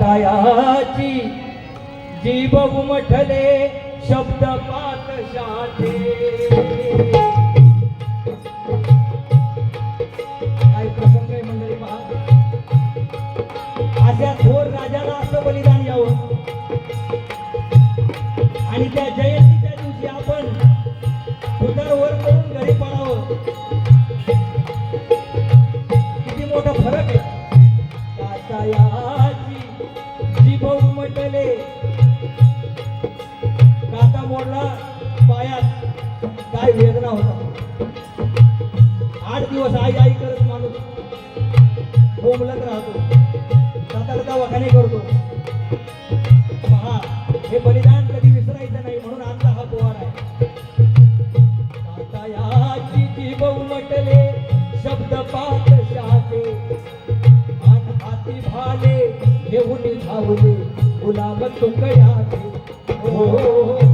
दयाची जीव उमठले शब्द पातशाते काय प्रसंग आहे मंडळी पहा. अशा थोर राजाला असं बलिदान यावं आणि त्या जय काय वेदना होता. आठ दिवस आई आई करत माणूस. बोंबलत राहतो. सातारा दवाखाने करतो. पहा हे बलिदान कधी विसरायचं नाही म्हणून आजचा हा पोहार आहे. आता याची जीभ उमटले शब्द पात शाते अन हाती भाले घेऊन धावले. गुलाब तुकयाचे हो गुलाब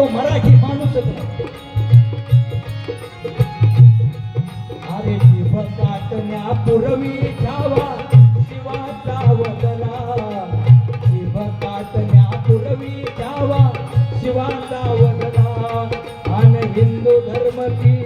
तो मराठी माणूसच अरे शिवकाटण्या पुरवी घ्यावा शिवाचा वदला. पुरवी घ्यावा शिवाचा अन हिंदू धर्मची